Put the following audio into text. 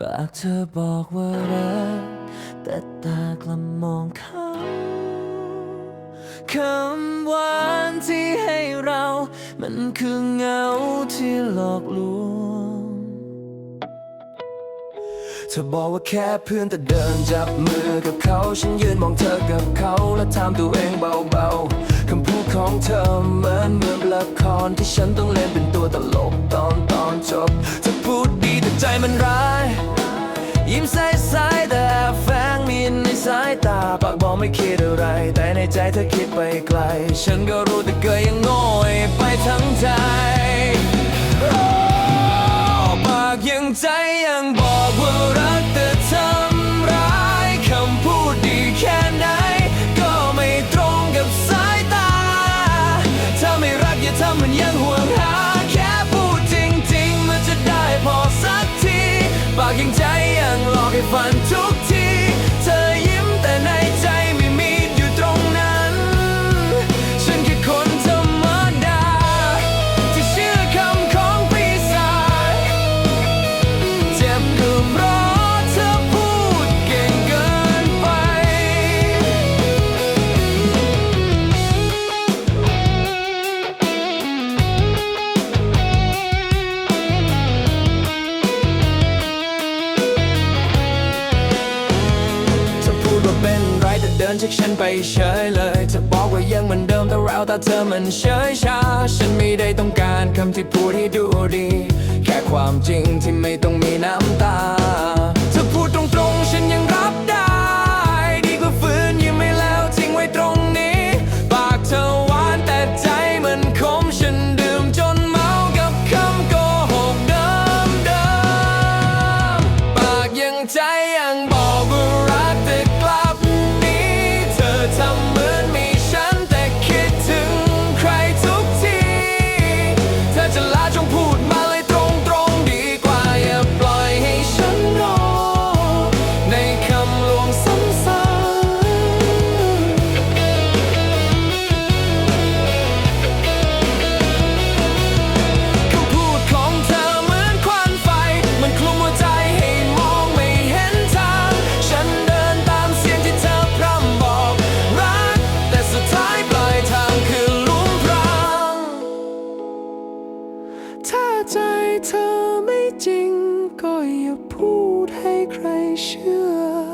ปากเธอบอกว่ารักแต่ตากลับมองเขาคำหวานที่ให้เรา มันคือเงาที่หลอกลวงเธอบอกว่าแค่เพื่อนแต่เดินจับมือกับเขา ฉันยืนมองเธอกับเขาและถามตัวเองเบาๆคำพูดของเธอเหมือนเหมือนละครที่ฉันต้องเล่นเป็นตัวตลกตอนตอนจบเธอพูดดีแต่ใจมันร้าย ยิ้มใสๆแต่แฝงมีในสายตา ปากบอกไม่คิดอะไร แต่ในใจเธอคิดไปไกล ฉันก็รู้แต่เกยยังโง่ไปทั้งใจ นจากฉันไปเฉยเลยเธอบอกว่ายังเหมือนเดิมแต่เราตาเธอมันเฉยชา ฉันไม่ได้ต้องการคำที่พูดให้ดูดี แค่ความจริงที่ไม่ต้องมีน้ำตา ใจเธอไม่จริง ก็อย่าพูดให้ใครเชื่อ